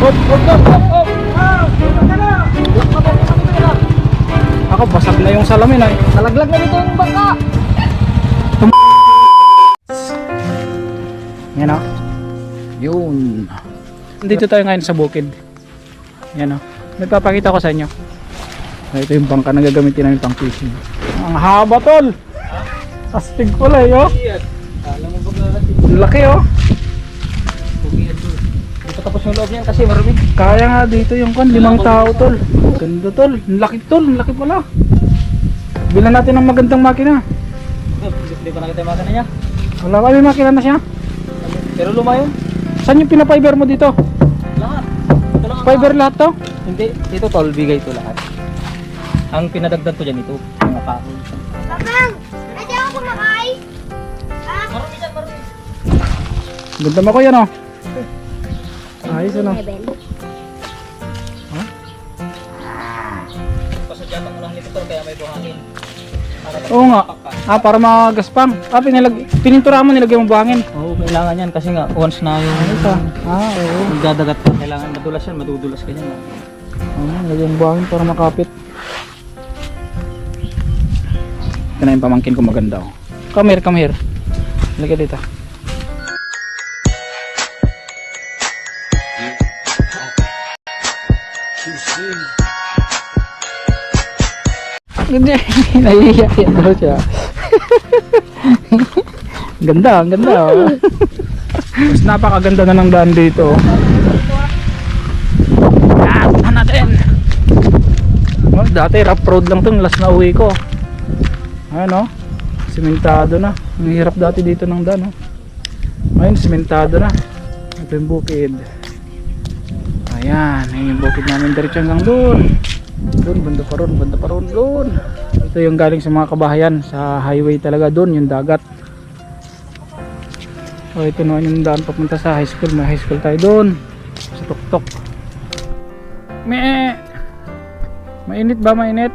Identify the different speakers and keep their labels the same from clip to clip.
Speaker 1: Hop. Ah, tulog ka na. Ako, basag na yung salamin ay.
Speaker 2: Nalaglag na dito yung bangka.
Speaker 1: Yan o. Yun. Dito tayo ngayon sa bukid. Yan o. May papakita ko sa inyo. Ah, Ito yung bangka na gagamitin namin pang fishing. Ang haba tol. Astig pala eh oh. Laki oh.
Speaker 2: Dito tapos yung loob niyan kasi marumi.
Speaker 1: Kaya nga dito yung kon, limang tao tol. Ganda tol. Ang laki tol. Ang laki pala. Bilan natin ng magandang makina.
Speaker 2: Hindi pa nakita yung makina niya.
Speaker 1: Wala kami makina na siya.
Speaker 2: Pero luma yun.
Speaker 1: Saan yung pinapiber mo dito?
Speaker 2: Lahat. Ito lang ang
Speaker 1: Fiber lahat to?
Speaker 2: Hindi, ito tol, bigay ito lahat. Ang pinadagdag ko dyan ito, mga kahoy.
Speaker 3: Babang! Pwede ako kumakay? Ah?
Speaker 2: Marami dyan, marami.
Speaker 1: Ganda mo ko yan oh. Ayos ano.
Speaker 2: Pasadyatan mo lang nito kaya may buhangin.
Speaker 1: Oo nga. Ah, para magaspang. Ah, pinilag, pininturahan mo, nilagyan mo buhangin.
Speaker 2: ka. Oo, kailangan yan kasi nga once na yung
Speaker 1: Ah, oo.
Speaker 2: magdadagat ka, kailangan madulas yan, madudulas ka yan.
Speaker 1: Ah, nilagyan mo buhangin para makapit. Ito na yung pamangkin ko maganda oh. Come here, come here. Lagyan dito. Hindi, nahihiya yan daw siya. ganda, ang ganda. Oh. Mas napakaganda na ng daan dito. Ah, punta natin. Oh, dati rough road lang to, last na uwi ko. Ayan oh. Simentado na. Ang hirap dati dito ng daan oh. Ngayon, simentado na. Ito yung bukid. Ayan, yun yung bukid namin diretso hanggang doon. Doon, banda pa ron, banda pa ron, doon. Ito yung galing sa mga kabahayan, sa highway talaga doon, yung dagat. So ito naman yung daan papunta sa high school, may high school tayo doon. Sa tuktok. Me. Mainit ba, mainit?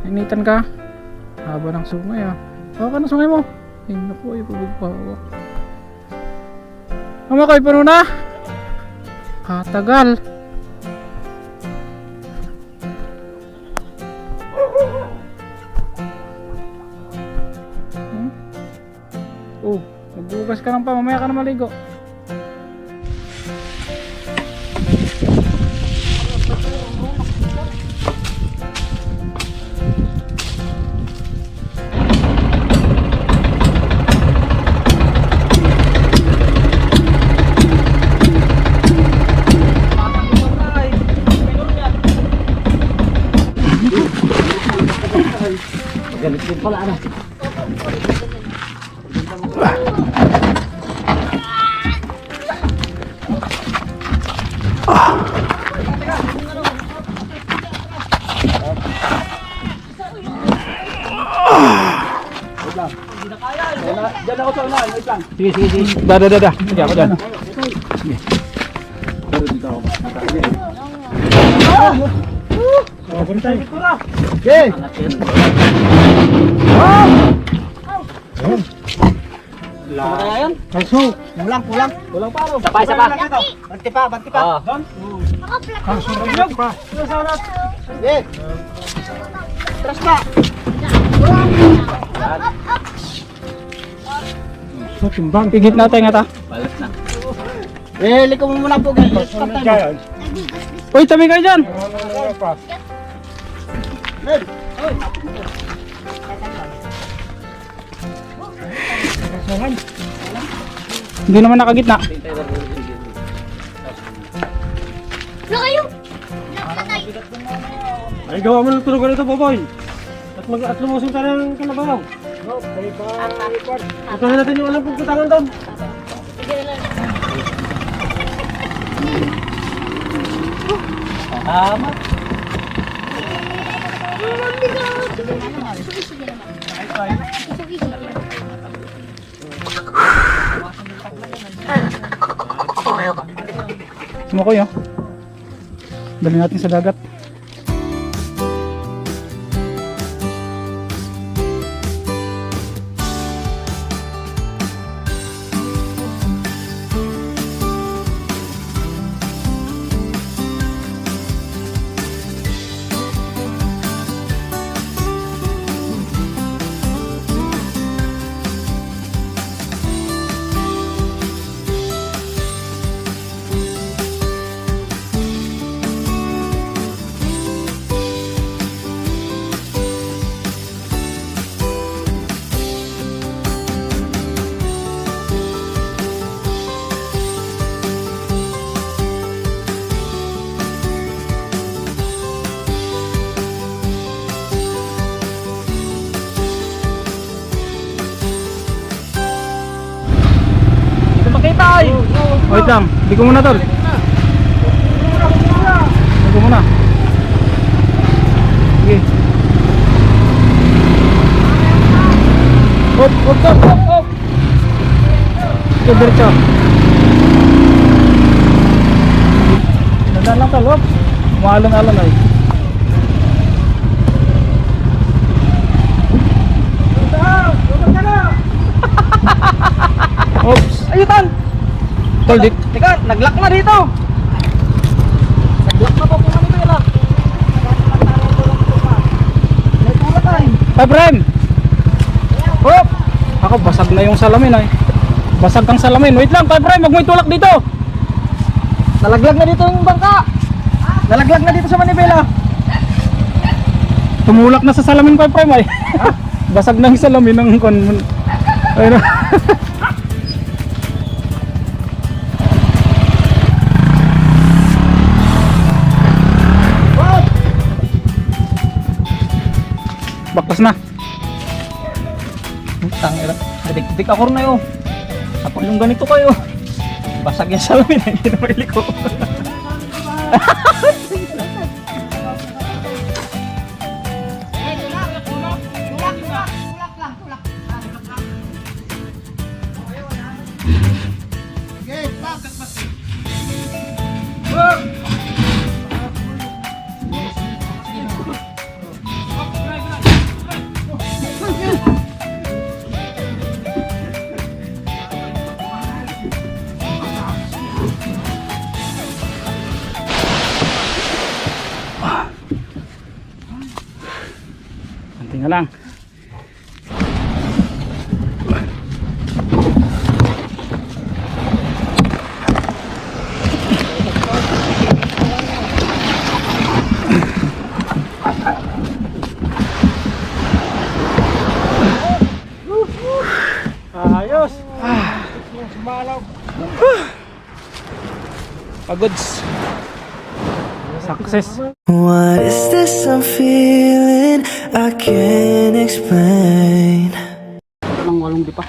Speaker 1: Mainitan ka? Haba ng sungay ah. Hawak ka ng sungay mo. Ay naku, ay pagpapawak. Mama ko, puno na? Katagal. Hmm? Oh, magbugas ka lang pa, mamaya ka na maligo.
Speaker 2: Din pala, ano?
Speaker 1: Diyan ako sa unahan, wait lang. Sige, sige, sige. Da, da, da, da. Sige ako dyan. Sige. Pero dito ako. Oh, tayo. Okay.
Speaker 2: Kaya yan?
Speaker 1: Kalso. Kulang, kulang.
Speaker 2: Kulang pa, no?
Speaker 1: Sapa, sapa. Banti pa, banti pa.
Speaker 2: Ah.
Speaker 1: Kalso, banti pa. Sige. Tras pa. So, timbang. Pigit natin nga ta.
Speaker 2: Balas na.
Speaker 1: Eh, liko mo muna po. Uy, tabi kayo dyan. Hindi naman nakagitna.
Speaker 3: Ano kayo?
Speaker 4: Ay, gawa mo ng tulog ganito, Boboy. At mag at lumusong tayo ng kalabaw. Utahin natin yung alam kong katangan doon.
Speaker 2: Tama.
Speaker 1: Sumukoy oh. Dali natin sa dagat. Wait lang. Hindi ko muna tol. Hindi ko muna. Sige. Hop, hop, hop, hop, hop. Ito, diretso. Nadaan lang tol, hop. Umalon-alon ay. Oops.
Speaker 2: Ayutan!
Speaker 1: Tol, di,
Speaker 2: Teka, naglock na dito! Naglock na po ano ah. May tulak ay.
Speaker 1: Bren! Hop! Ako, basag na yung salamin ay. Basag kang salamin. Wait lang, Tay Bren, wag mo itulak dito.
Speaker 2: Nalaglag na dito yung bangka! Nalaglag na dito sa manibela!
Speaker 1: Tumulak na sa salamin, Tay Bren ay. basag na yung salamin ng kon. Ayun. Baklas na.
Speaker 2: Tangina. Dik-dik ako na yun. Kapag yung ganito kayo, basag yung salamin, hindi na mailiko.
Speaker 1: na lang.
Speaker 4: Ayos.
Speaker 1: Pagods. Success.
Speaker 5: What is this I'm feeling? I can't explain.
Speaker 1: Walang walong di pa.